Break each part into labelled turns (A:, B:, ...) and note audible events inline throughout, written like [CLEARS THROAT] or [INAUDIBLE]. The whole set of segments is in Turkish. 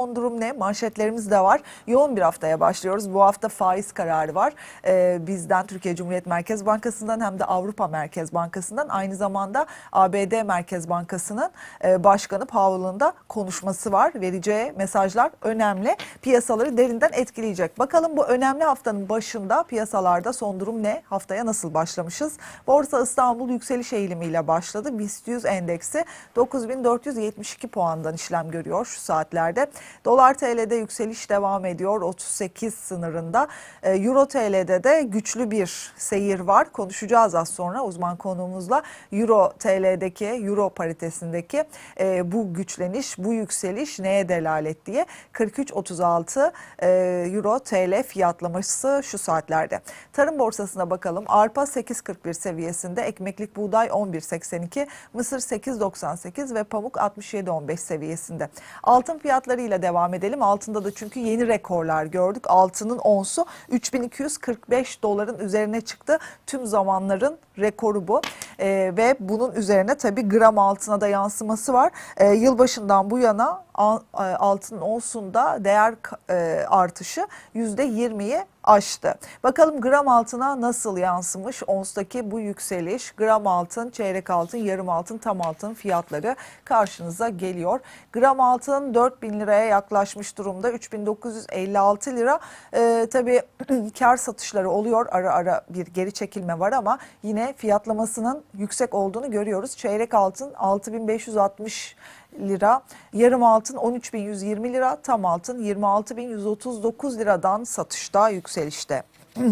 A: Son durum ne? Manşetlerimiz de var. Yoğun bir haftaya başlıyoruz. Bu hafta faiz kararı var. Ee, bizden Türkiye Cumhuriyet Merkez Bankası'ndan hem de Avrupa Merkez Bankası'ndan aynı zamanda ABD Merkez Bankası'nın e, Başkanı Powell'ın da konuşması var. Vereceği mesajlar önemli. Piyasaları derinden etkileyecek. Bakalım bu önemli haftanın başında piyasalarda son durum ne? Haftaya nasıl başlamışız? Borsa İstanbul yükseliş eğilimiyle başladı. BIST 100 endeksi 9472 puandan işlem görüyor şu saatlerde. Dolar TL'de yükseliş devam ediyor 38 sınırında. Ee, Euro TL'de de güçlü bir seyir var. Konuşacağız az sonra uzman konuğumuzla. Euro TL'deki, Euro paritesindeki e, bu güçleniş, bu yükseliş neye delalet diye 43.36 e, Euro TL fiyatlaması şu saatlerde. Tarım borsasına bakalım. Arpa 8.41 seviyesinde, ekmeklik buğday 11.82, mısır 8.98 ve pamuk 67.15 seviyesinde. Altın fiyatlarıyla devam edelim. Altında da çünkü yeni rekorlar gördük. Altının onsu 3245 doların üzerine çıktı. Tüm zamanların rekoru bu. Ee, ve bunun üzerine tabii gram altına da yansıması var. Ee, yılbaşından bu yana e, altın onsunda değer e, artışı %20'yi aştı. Bakalım gram altına nasıl yansımış onstaki bu yükseliş? Gram altın, çeyrek altın, yarım altın, tam altın fiyatları karşınıza geliyor. Gram altın 4000 liraya yaklaşmış durumda. 3956 lira. Ee, tabii [CLEARS THROAT] kar satışları oluyor. Ara ara bir geri çekilme var ama yine fiyatlamasının yüksek olduğunu görüyoruz. Çeyrek altın 6560 lira, yarım altın 13.120 lira, tam altın 26.139 liradan satışta yükselişte. [CLEARS THROAT]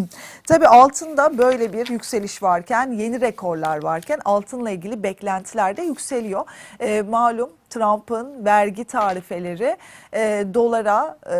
A: Tabii altında böyle bir yükseliş varken, yeni rekorlar varken altınla ilgili beklentiler de yükseliyor. Ee, malum Trump'ın vergi tarifeleri e, dolara e,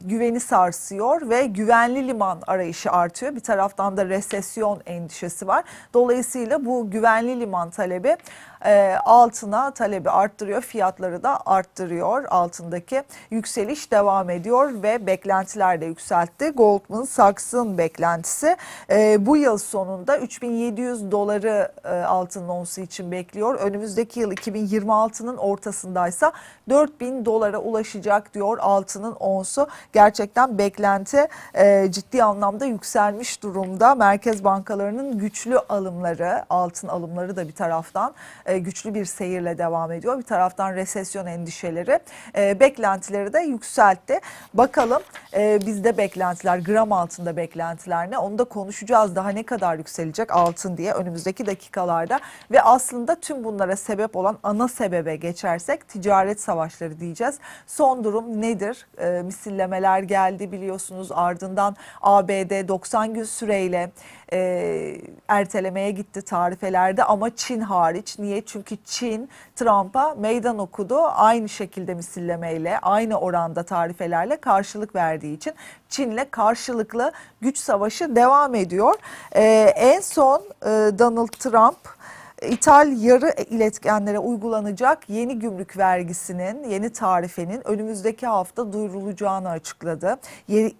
A: güveni sarsıyor ve güvenli liman arayışı artıyor. Bir taraftan da resesyon endişesi var. Dolayısıyla bu güvenli liman talebi e, altına talebi arttırıyor. Fiyatları da arttırıyor. Altındaki yükseliş devam ediyor ve beklentiler de yükseltti. Goldman Sachs'ın beklentisi e, bu yıl sonunda 3700 doları e, altın onsu için bekliyor. Önümüzdeki yıl 2026'nın ortasındaysa 4000 dolara ulaşacak diyor altının onsu. Gerçekten beklenti e, ciddi anlamda yükselmiş durumda. Merkez bankalarının güçlü alımları, altın alımları da bir taraftan e, güçlü bir seyirle devam ediyor. Bir taraftan resesyon endişeleri, e, beklentileri de yükseltti. Bakalım e, bizde beklentiler, gram altında beklentiler ne? Onu da konuşacağız. Daha ne kadar yükselecek altın diye önümüzdeki dakikalarda. Ve aslında tüm bunlara sebep olan ana sebebe geçersek ticaret savaşları diyeceğiz. Son durum nedir? E, misillemeler geldi biliyorsunuz ardından ABD 90 gün süreyle e, ertelemeye gitti tarifelerde ama Çin hariç. Niye? Çünkü Çin Trump'a meydan okudu. Aynı şekilde misillemeyle, aynı oranda tarifelerle karşılık verdiği için Çin'le karşılıklı güç savaşı devam ediyor. E, en son e, Donald Trump İthal yarı iletkenlere uygulanacak yeni gümrük vergisinin, yeni tarifenin önümüzdeki hafta duyurulacağını açıkladı.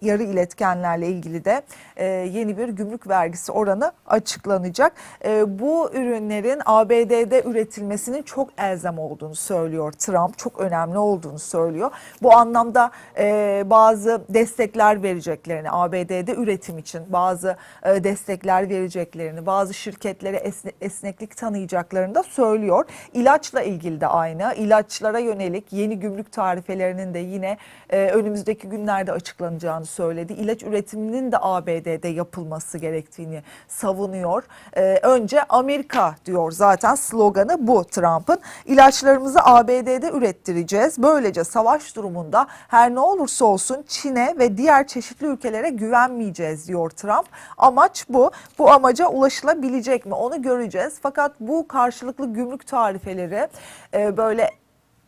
A: Yarı iletkenlerle ilgili de e, yeni bir gümrük vergisi oranı açıklanacak. E, bu ürünlerin ABD'de üretilmesinin çok elzem olduğunu söylüyor Trump. Çok önemli olduğunu söylüyor. Bu anlamda e, bazı destekler vereceklerini, ABD'de üretim için bazı destekler vereceklerini, bazı şirketlere esne- esneklik tanıyacaklarını da söylüyor. İlaçla ilgili de aynı. İlaçlara yönelik yeni gümrük tarifelerinin de yine e, önümüzdeki günlerde açıklanacağını söyledi. İlaç üretiminin de ABD'de yapılması gerektiğini savunuyor. E, önce Amerika diyor zaten sloganı bu Trump'ın. İlaçlarımızı ABD'de ürettireceğiz. Böylece savaş durumunda her ne olursa olsun Çin'e ve diğer çeşitli ülkelere güvenmeyeceğiz diyor Trump. Amaç bu. Bu amaca ulaşılabilecek mi onu göreceğiz. Fakat bu karşılıklı gümrük tarifeleri e, böyle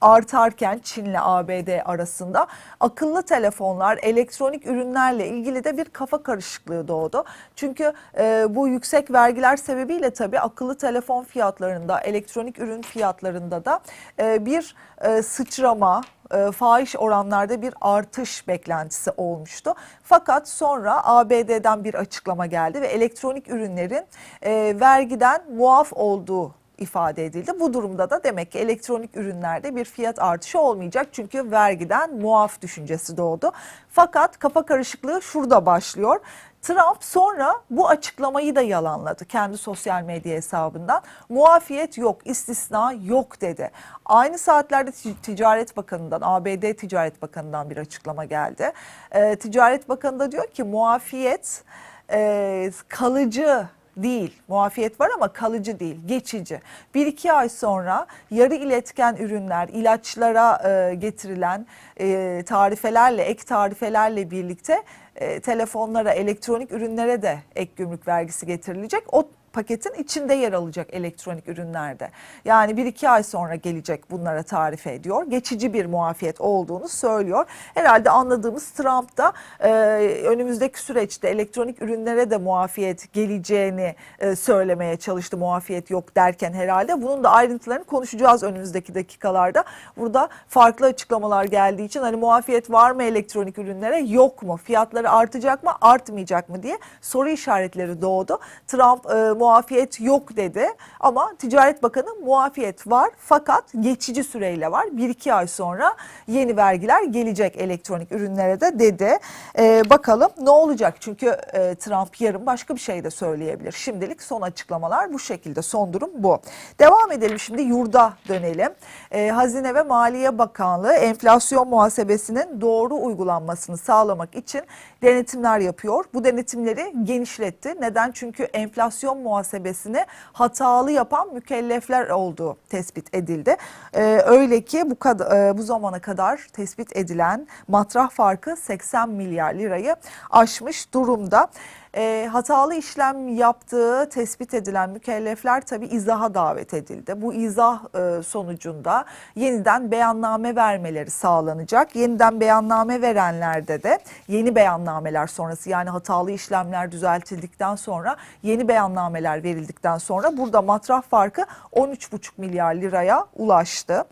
A: artarken Çin'le ABD arasında akıllı telefonlar, elektronik ürünlerle ilgili de bir kafa karışıklığı doğdu. Çünkü e, bu yüksek vergiler sebebiyle tabii akıllı telefon fiyatlarında, elektronik ürün fiyatlarında da e, bir e, sıçrama, e, fahiş oranlarda bir artış beklentisi olmuştu. Fakat sonra ABD'den bir açıklama geldi ve elektronik ürünlerin e, vergiden muaf olduğu ifade edildi. Bu durumda da demek ki elektronik ürünlerde bir fiyat artışı olmayacak. Çünkü vergiden muaf düşüncesi doğdu. Fakat kafa karışıklığı şurada başlıyor. Trump sonra bu açıklamayı da yalanladı kendi sosyal medya hesabından. Muafiyet yok, istisna yok dedi. Aynı saatlerde Tic- Ticaret Bakanı'ndan, ABD Ticaret Bakanı'ndan bir açıklama geldi. Ee, Ticaret Bakanı da diyor ki muafiyet e, kalıcı değil. Muafiyet var ama kalıcı değil, geçici. Bir iki ay sonra yarı iletken ürünler, ilaçlara e, getirilen e, tarifelerle, ek tarifelerle birlikte e, telefonlara, elektronik ürünlere de ek gümrük vergisi getirilecek. O paketin içinde yer alacak elektronik ürünlerde. Yani bir iki ay sonra gelecek bunlara tarife ediyor. Geçici bir muafiyet olduğunu söylüyor. Herhalde anladığımız Trump da e, önümüzdeki süreçte elektronik ürünlere de muafiyet geleceğini e, söylemeye çalıştı. Muafiyet yok derken herhalde. Bunun da ayrıntılarını konuşacağız önümüzdeki dakikalarda. Burada farklı açıklamalar geldiği için hani muafiyet var mı elektronik ürünlere yok mu? Fiyatları artacak mı artmayacak mı diye soru işaretleri doğdu. Trump e, muafiyet yok dedi ama Ticaret Bakanı muafiyet var fakat geçici süreyle var. Bir iki ay sonra yeni vergiler gelecek elektronik ürünlere de dedi. E, bakalım ne olacak çünkü e, Trump yarın başka bir şey de söyleyebilir. Şimdilik son açıklamalar bu şekilde son durum bu. Devam edelim şimdi yurda dönelim. E, Hazine ve Maliye Bakanlığı enflasyon muhasebesinin doğru uygulanmasını sağlamak için denetimler yapıyor. Bu denetimleri genişletti. Neden? Çünkü enflasyon muhasebesini hatalı yapan mükellefler olduğu tespit edildi. Ee, öyle ki bu kad- e, bu zamana kadar tespit edilen matrah farkı 80 milyar lirayı aşmış durumda. E, hatalı işlem yaptığı tespit edilen mükellefler tabi izaha davet edildi. Bu izah e, sonucunda yeniden beyanname vermeleri sağlanacak. Yeniden beyanname verenlerde de yeni beyannameler sonrası yani hatalı işlemler düzeltildikten sonra yeni beyannameler verildikten sonra burada matrah farkı 13,5 milyar liraya ulaştı.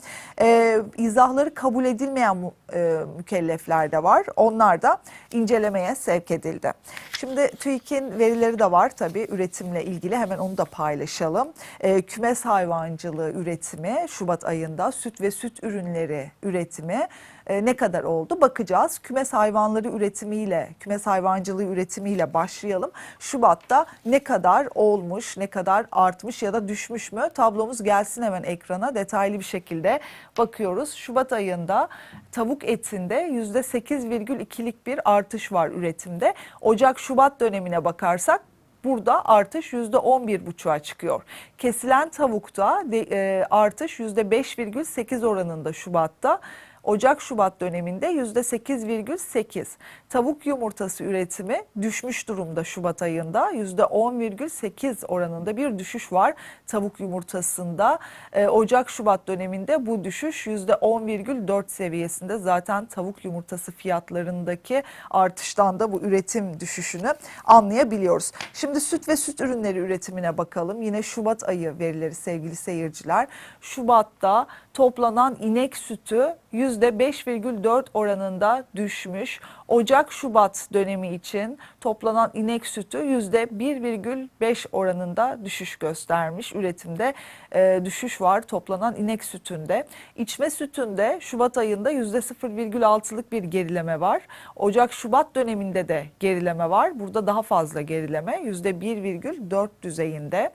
A: E, izahları kabul edilmeyen e, mükellefler de var. Onlar da incelemeye sevk edildi. Şimdi TÜİK'in verileri de var tabii üretimle ilgili hemen onu da paylaşalım. Ee, kümes hayvancılığı üretimi Şubat ayında süt ve süt ürünleri üretimi e, ne kadar oldu bakacağız. Kümes hayvanları üretimiyle, kümes hayvancılığı üretimiyle başlayalım. Şubat'ta ne kadar olmuş, ne kadar artmış ya da düşmüş mü? Tablomuz gelsin hemen ekrana detaylı bir şekilde bakıyoruz. Şubat ayında tavuk etinde %8,2'lik bir artış var üretimde. Ocak-Şubat dönemine bakarsak Burada artış %11,5'a çıkıyor. Kesilen tavukta de, e, artış %5,8 oranında Şubat'ta. Ocak-Şubat döneminde %8,8. Tavuk yumurtası üretimi düşmüş durumda Şubat ayında. %10,8 oranında bir düşüş var tavuk yumurtasında. Ee, Ocak-Şubat döneminde bu düşüş %10,4 seviyesinde. Zaten tavuk yumurtası fiyatlarındaki artıştan da bu üretim düşüşünü anlayabiliyoruz. Şimdi süt ve süt ürünleri üretimine bakalım. Yine Şubat ayı verileri sevgili seyirciler. Şubat'ta toplanan inek sütü %5,4 oranında düşmüş. Ocak-Şubat dönemi için toplanan inek sütü %1,5 oranında düşüş göstermiş. Üretimde e, düşüş var toplanan inek sütünde. İçme sütünde Şubat ayında %0,6'lık bir gerileme var. Ocak-Şubat döneminde de gerileme var. Burada daha fazla gerileme %1,4 düzeyinde.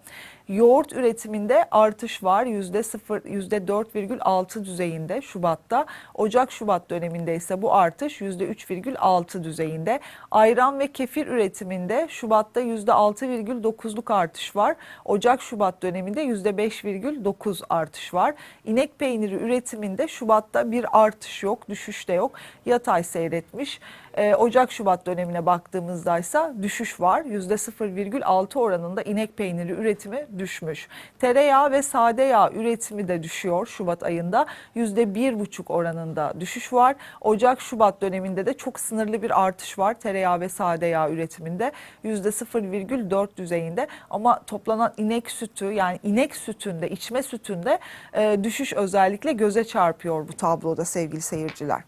A: Yoğurt üretiminde artış var %0 %4,6 düzeyinde Şubat'ta. Ocak-Şubat döneminde ise bu artış %3,6 düzeyinde. Ayran ve kefir üretiminde Şubat'ta %6,9'luk artış var. Ocak-Şubat döneminde %5,9 artış var. İnek peyniri üretiminde Şubat'ta bir artış yok, düşüş de yok. Yatay seyretmiş. Ee, Ocak-Şubat dönemine baktığımızda ise düşüş var. %0,6 oranında inek peyniri üretimi düşmüş. Tereyağı ve sade yağ üretimi de düşüyor Şubat ayında. %1,5 oranında düşüş var. Ocak-Şubat döneminde de çok sınırlı bir artış var tereyağı ve sade yağ üretiminde. %0,4 düzeyinde ama toplanan inek sütü yani inek sütünde, içme sütünde e, düşüş özellikle göze çarpıyor bu tabloda sevgili seyirciler.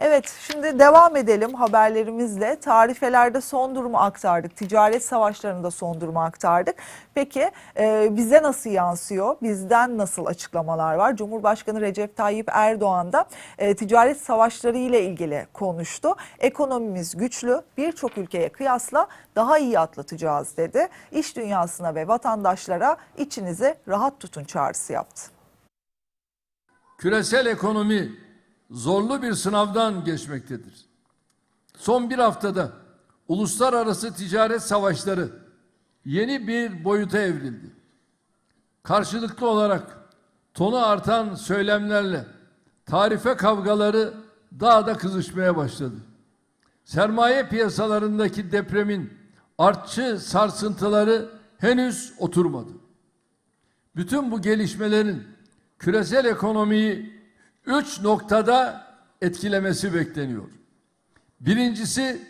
A: Evet şimdi devam edelim haberlerimizle. Tarifelerde son durumu aktardık. Ticaret savaşlarında son durumu aktardık. Peki e, bize nasıl yansıyor? Bizden nasıl açıklamalar var? Cumhurbaşkanı Recep Tayyip Erdoğan da e, ticaret savaşları ile ilgili konuştu. Ekonomimiz güçlü. Birçok ülkeye kıyasla daha iyi atlatacağız dedi. İş dünyasına ve vatandaşlara içinizi rahat tutun çağrısı yaptı.
B: Küresel ekonomi zorlu bir sınavdan geçmektedir. Son bir haftada uluslararası ticaret savaşları yeni bir boyuta evrildi. Karşılıklı olarak tonu artan söylemlerle tarife kavgaları daha da kızışmaya başladı. Sermaye piyasalarındaki depremin artçı sarsıntıları henüz oturmadı. Bütün bu gelişmelerin küresel ekonomiyi üç noktada etkilemesi bekleniyor. Birincisi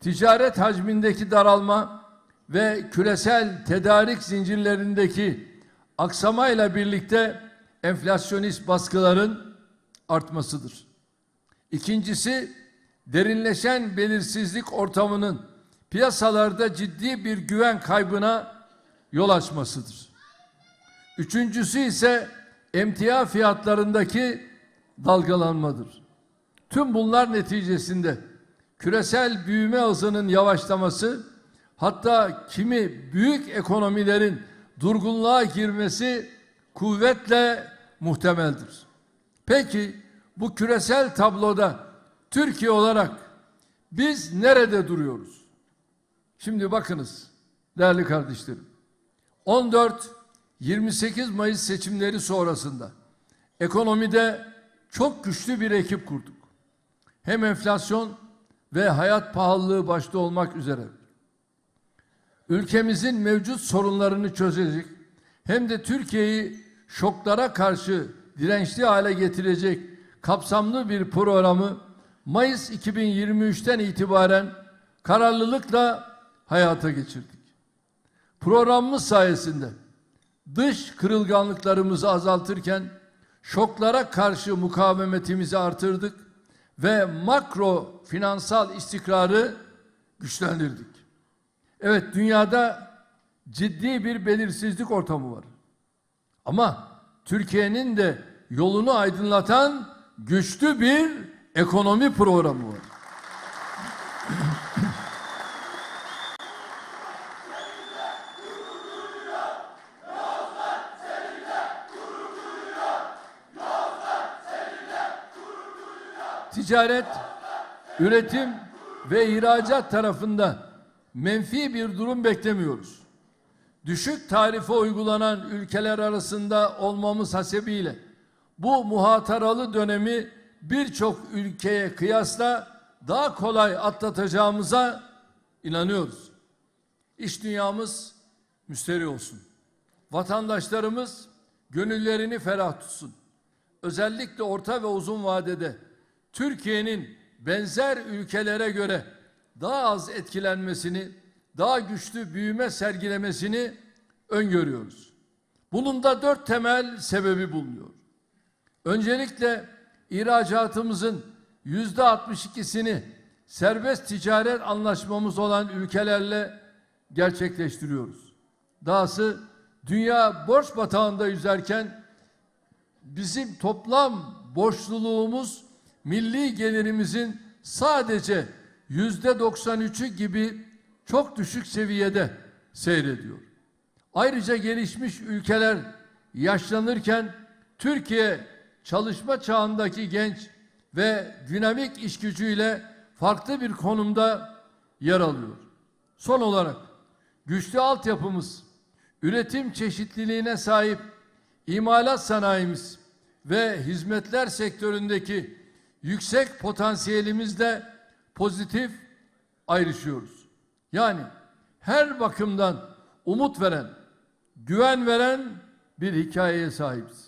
B: ticaret hacmindeki daralma ve küresel tedarik zincirlerindeki aksamayla birlikte enflasyonist baskıların artmasıdır. İkincisi derinleşen belirsizlik ortamının piyasalarda ciddi bir güven kaybına yol açmasıdır. Üçüncüsü ise emtia fiyatlarındaki dalgalanmadır. Tüm bunlar neticesinde küresel büyüme hızının yavaşlaması hatta kimi büyük ekonomilerin durgunluğa girmesi kuvvetle muhtemeldir. Peki bu küresel tabloda Türkiye olarak biz nerede duruyoruz? Şimdi bakınız değerli kardeşlerim. 14 28 Mayıs seçimleri sonrasında ekonomide çok güçlü bir ekip kurduk. Hem enflasyon ve hayat pahalılığı başta olmak üzere ülkemizin mevcut sorunlarını çözecek hem de Türkiye'yi şoklara karşı dirençli hale getirecek kapsamlı bir programı Mayıs 2023'ten itibaren kararlılıkla hayata geçirdik. Programımız sayesinde dış kırılganlıklarımızı azaltırken şoklara karşı mukavemetimizi artırdık ve makro finansal istikrarı güçlendirdik. Evet dünyada ciddi bir belirsizlik ortamı var. Ama Türkiye'nin de yolunu aydınlatan güçlü bir ekonomi programı var. Ticaret, üretim ve ihracat tarafında menfi bir durum beklemiyoruz. Düşük tarife uygulanan ülkeler arasında olmamız hasebiyle bu muhataralı dönemi birçok ülkeye kıyasla daha kolay atlatacağımıza inanıyoruz. İş dünyamız müsteri olsun. Vatandaşlarımız gönüllerini ferah tutsun. Özellikle orta ve uzun vadede Türkiye'nin benzer ülkelere göre daha az etkilenmesini, daha güçlü büyüme sergilemesini öngörüyoruz. Bunun da dört temel sebebi bulunuyor. Öncelikle ihracatımızın yüzde 62'sini serbest ticaret anlaşmamız olan ülkelerle gerçekleştiriyoruz. Dahası dünya borç batağında yüzerken bizim toplam borçluluğumuz milli gelirimizin sadece yüzde 93'ü gibi çok düşük seviyede seyrediyor. Ayrıca gelişmiş ülkeler yaşlanırken Türkiye çalışma çağındaki genç ve dinamik iş gücüyle farklı bir konumda yer alıyor. Son olarak güçlü altyapımız, üretim çeşitliliğine sahip imalat sanayimiz ve hizmetler sektöründeki yüksek potansiyelimizle pozitif ayrışıyoruz. Yani her bakımdan umut veren, güven veren bir hikayeye sahibiz.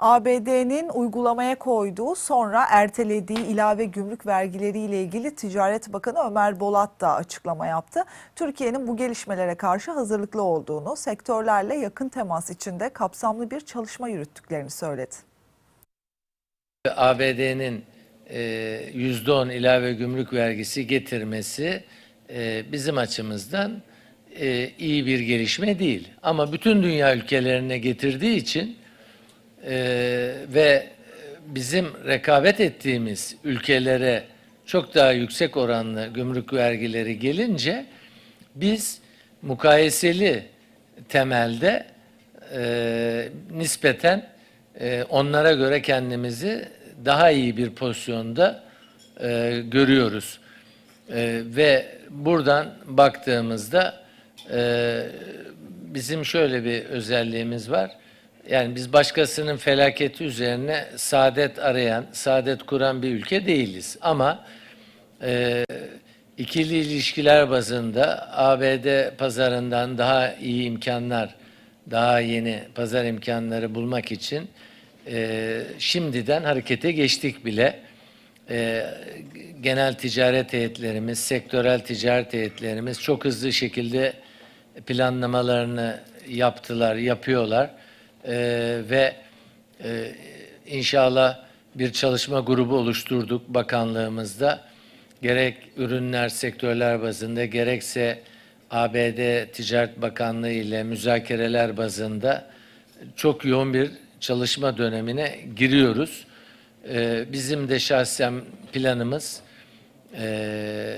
A: ABD'nin uygulamaya koyduğu sonra ertelediği ilave gümrük vergileriyle ilgili Ticaret Bakanı Ömer Bolat da açıklama yaptı. Türkiye'nin bu gelişmelere karşı hazırlıklı olduğunu, sektörlerle yakın temas içinde kapsamlı bir çalışma yürüttüklerini söyledi.
C: ABD'nin e, %10 ilave gümrük vergisi getirmesi e, bizim açımızdan e, iyi bir gelişme değil. Ama bütün dünya ülkelerine getirdiği için e, ve bizim rekabet ettiğimiz ülkelere çok daha yüksek oranlı gümrük vergileri gelince biz mukayeseli temelde e, nispeten e, onlara göre kendimizi daha iyi bir pozisyonda e, görüyoruz. E, ve buradan baktığımızda e, bizim şöyle bir özelliğimiz var. Yani biz başkasının felaketi üzerine saadet arayan, saadet kuran bir ülke değiliz. Ama e, ikili ilişkiler bazında ABD pazarından daha iyi imkanlar, daha yeni pazar imkanları bulmak için e, şimdiden harekete geçtik bile. E, genel ticaret heyetlerimiz, sektörel ticaret heyetlerimiz çok hızlı şekilde planlamalarını yaptılar, yapıyorlar E, ve e, inşallah bir çalışma grubu oluşturduk bakanlığımızda. Gerek ürünler, sektörler bazında gerekse ABD Ticaret Bakanlığı ile müzakereler bazında çok yoğun bir çalışma dönemine giriyoruz. Ee, bizim de şahsen planımız e,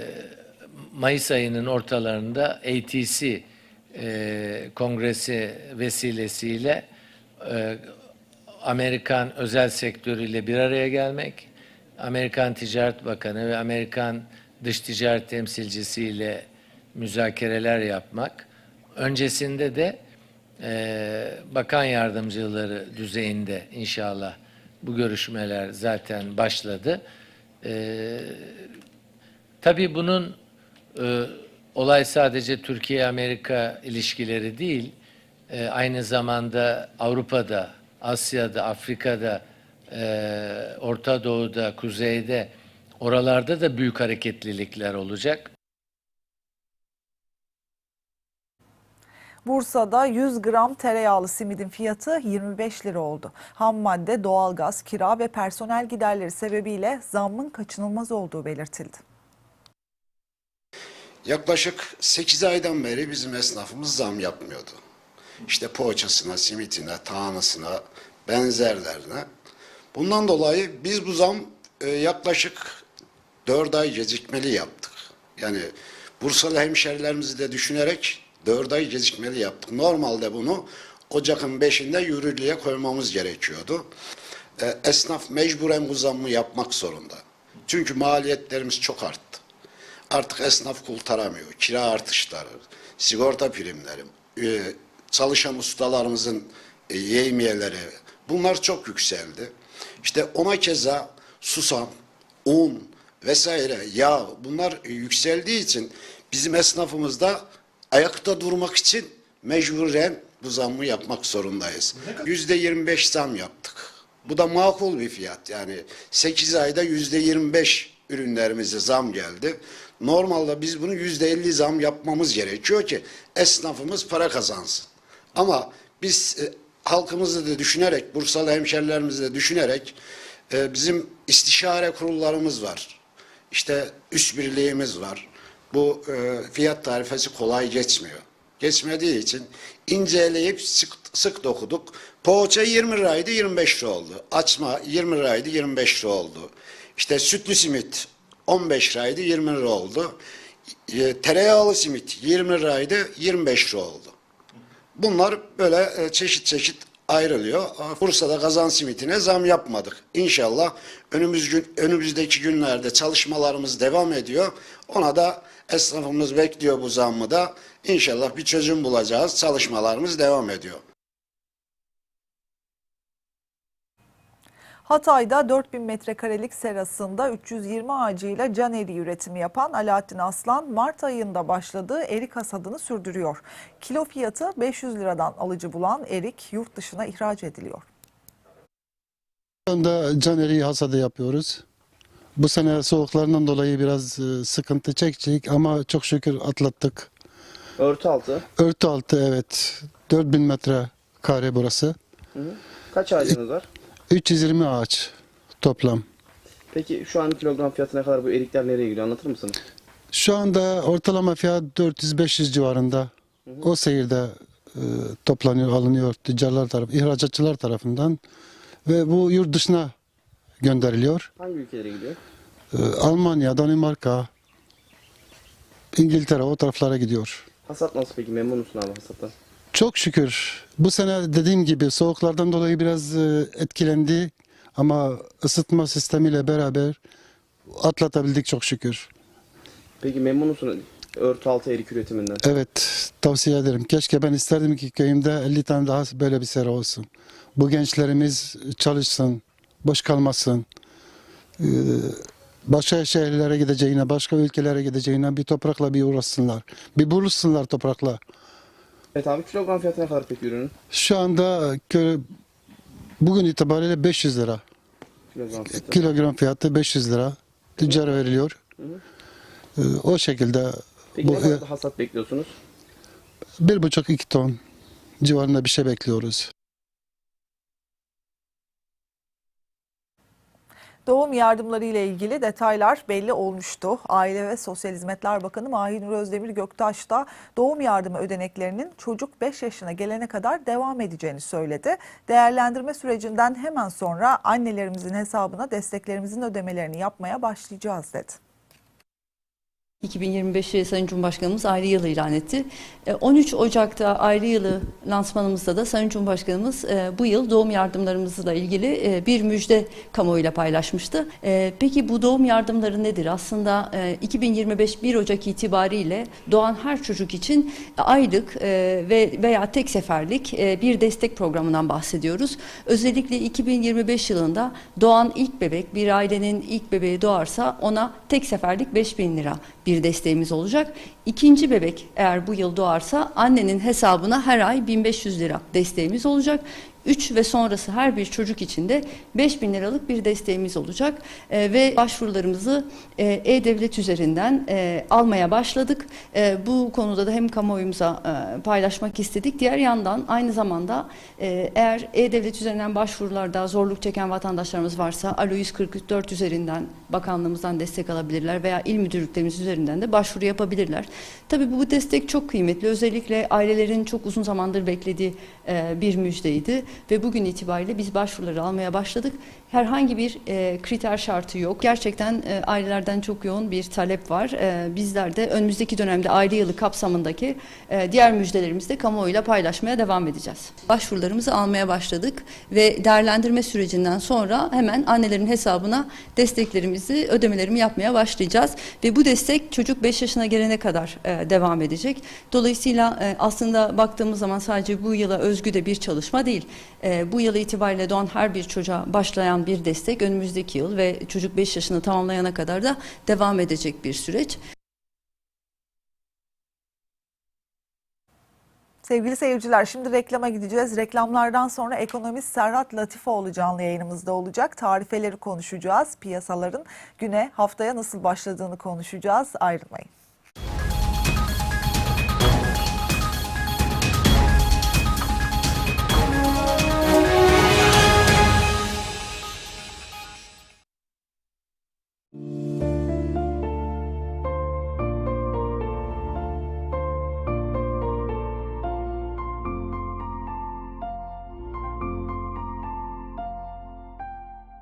C: Mayıs ayının ortalarında ATC e, kongresi vesilesiyle e, Amerikan özel sektörüyle bir araya gelmek, Amerikan Ticaret Bakanı ve Amerikan Dış Ticaret Temsilcisiyle müzakereler yapmak. Öncesinde de e, bakan yardımcıları düzeyinde inşallah bu görüşmeler zaten başladı. E, tabii bunun e, olay sadece Türkiye-Amerika ilişkileri değil, e, aynı zamanda Avrupa'da, Asya'da, Afrika'da, e, Orta Doğu'da, Kuzey'de, oralarda da büyük hareketlilikler olacak.
A: Bursa'da 100 gram tereyağlı simidin fiyatı 25 lira oldu. Ham madde, doğalgaz, kira ve personel giderleri sebebiyle zammın kaçınılmaz olduğu belirtildi.
D: Yaklaşık 8 aydan beri bizim esnafımız zam yapmıyordu. İşte poğaçasına, simitine, tanısına, benzerlerine. Bundan dolayı biz bu zam e, yaklaşık 4 ay gecikmeli yaptık. Yani Bursalı hemşerilerimizi de düşünerek 4 ay gecikmeli yaptık. Normalde bunu Ocak'ın 5'inde yürürlüğe koymamız gerekiyordu. E, esnaf mecburen bu zammı yapmak zorunda. Çünkü maliyetlerimiz çok arttı. Artık esnaf kurtaramıyor. Kira artışları, sigorta primleri, e, çalışan ustalarımızın e, yevmiyeleri bunlar çok yükseldi. İşte ona keza susam, un vesaire yağ bunlar e, yükseldiği için bizim esnafımız da ayakta durmak için mecburen bu zammı yapmak zorundayız. Yüzde 25 zam yaptık. Bu da makul bir fiyat. Yani 8 ayda yüzde 25 ürünlerimize zam geldi. Normalde biz bunu yüzde 50 zam yapmamız gerekiyor ki esnafımız para kazansın. Ama biz e, halkımızı da düşünerek, Bursalı hemşerilerimizi de düşünerek e, bizim istişare kurullarımız var. İşte üst birliğimiz var. Bu e, fiyat tarifesi kolay geçmiyor. Geçmediği için inceleyip sık, sık dokuduk. Poğaça 20 liraydı 25 lira oldu. Açma 20 liraydı 25 lira oldu. İşte sütlü simit 15 liraydı 20 lira oldu. E, tereyağlı simit 20 liraydı 25 lira oldu. Bunlar böyle e, çeşit çeşit ayrılıyor. Bursa'da kazan simitine zam yapmadık. İnşallah önümüz gün, önümüzdeki günlerde çalışmalarımız devam ediyor. Ona da esnafımız bekliyor bu zammı da. İnşallah bir çözüm bulacağız. Çalışmalarımız devam ediyor.
A: Hatay'da 4000 metrekarelik serasında 320 ağacıyla can eriği üretimi yapan Alaaddin Aslan Mart ayında başladığı erik hasadını sürdürüyor. Kilo fiyatı 500 liradan alıcı bulan erik yurt dışına ihraç ediliyor.
E: Şu anda can eriği hasadı yapıyoruz. Bu sene soğuklarından dolayı biraz e, sıkıntı çekecek ama çok şükür atlattık.
F: Örtü altı.
E: Örtü altı evet 4000 metre kare burası.
F: Kaç ağacınız var?
E: 320 ağaç toplam.
F: Peki şu an kilogram fiyatı ne kadar bu erikler nereye gidiyor anlatır mısınız?
E: Şu anda ortalama fiyat 400-500 civarında. O seyirde e, toplanıyor, alınıyor tüccarlar taraf, ihracatçılar tarafından ve bu yurt dışına gönderiliyor.
F: Hangi ülkelere gidiyor?
E: E, Almanya, Danimarka, İngiltere o taraflara gidiyor.
F: Hasat nasıl peki? Memnun musun abi hasattan?
E: Çok şükür bu sene dediğim gibi soğuklardan dolayı biraz e, etkilendi ama ısıtma sistemiyle beraber atlatabildik çok şükür.
F: Peki memnun musun örtü altı erik üretiminden?
E: Evet, tavsiye ederim. Keşke ben isterdim ki köyümde 50 tane daha böyle bir sera olsun. Bu gençlerimiz çalışsın, boş kalmasın. Ee, Başka şehirlere gideceğine, başka ülkelere gideceğine bir toprakla bir uğraşsınlar. Bir buluşsunlar toprakla.
F: Evet abi kilogram fiyatı ne kadar peki ürünün?
E: Şu anda kö- bugün itibariyle 500 lira.
F: Kilogram fiyatı.
E: Kilogram fiyatı 500 lira. Tüccara veriliyor. Ee, O şekilde
F: Peki
E: bu,
F: ne kadar da hasat bekliyorsunuz?
E: bir buçuk iki ton civarında bir şey bekliyoruz.
A: Doğum yardımları ile ilgili detaylar belli olmuştu. Aile ve Sosyal Hizmetler Bakanı Mahinur Özdemir Göktaş da doğum yardımı ödeneklerinin çocuk 5 yaşına gelene kadar devam edeceğini söyledi. Değerlendirme sürecinden hemen sonra annelerimizin hesabına desteklerimizin ödemelerini yapmaya başlayacağız dedi.
G: 2025'i Sayın Cumhurbaşkanımız ayrı yıl ilan etti. E, 13 Ocak'ta ayrı yılı lansmanımızda da Sayın Cumhurbaşkanımız e, bu yıl doğum yardımlarımızla ilgili e, bir müjde kamuoyuyla paylaşmıştı. E, Peki bu doğum yardımları nedir? Aslında e, 2025 1 Ocak itibariyle doğan her çocuk için aylık e, ve veya tek seferlik e, bir destek programından bahsediyoruz. Özellikle 2025 yılında doğan ilk bebek bir ailenin ilk bebeği doğarsa ona tek seferlik 5000 lira bir desteğimiz olacak. İkinci bebek eğer bu yıl doğarsa annenin hesabına her ay 1500 lira desteğimiz olacak. 3 ve sonrası her bir çocuk için de 5000 liralık bir desteğimiz olacak Ee, ve başvurularımızı e, e-devlet üzerinden e, almaya başladık. E, bu konuda da hem kamuoyumuza e, paylaşmak istedik. Diğer yandan aynı zamanda e, eğer e-devlet üzerinden başvurularda zorluk çeken vatandaşlarımız varsa Alo 144 üzerinden bakanlığımızdan destek alabilirler veya il müdürlüklerimiz üzerinden de başvuru yapabilirler. Tabii bu destek çok kıymetli. Özellikle ailelerin çok uzun zamandır beklediği e, bir müjdeydi ve bugün itibariyle biz başvuruları almaya başladık. Herhangi bir e, kriter şartı yok. Gerçekten e, ailelerden çok yoğun bir talep var. E, bizler de önümüzdeki dönemde aile yılı kapsamındaki e, diğer müjdelerimizi de kamuoyuyla paylaşmaya devam edeceğiz. Başvurularımızı almaya başladık ve değerlendirme sürecinden sonra hemen annelerin hesabına desteklerimizi, ödemelerimi yapmaya başlayacağız. Ve bu destek çocuk 5 yaşına gelene kadar e, devam edecek. Dolayısıyla e, aslında baktığımız zaman sadece bu yıla özgü de bir çalışma değil. E, bu yıl itibariyle doğan her bir çocuğa başlayan bir destek önümüzdeki yıl ve çocuk 5 yaşını tamamlayana kadar da devam edecek bir süreç.
A: Sevgili seyirciler şimdi reklama gideceğiz. Reklamlardan sonra ekonomist Serhat Latifoğlu canlı yayınımızda olacak. Tarifeleri konuşacağız. Piyasaların güne haftaya nasıl başladığını konuşacağız. Ayrılmayın.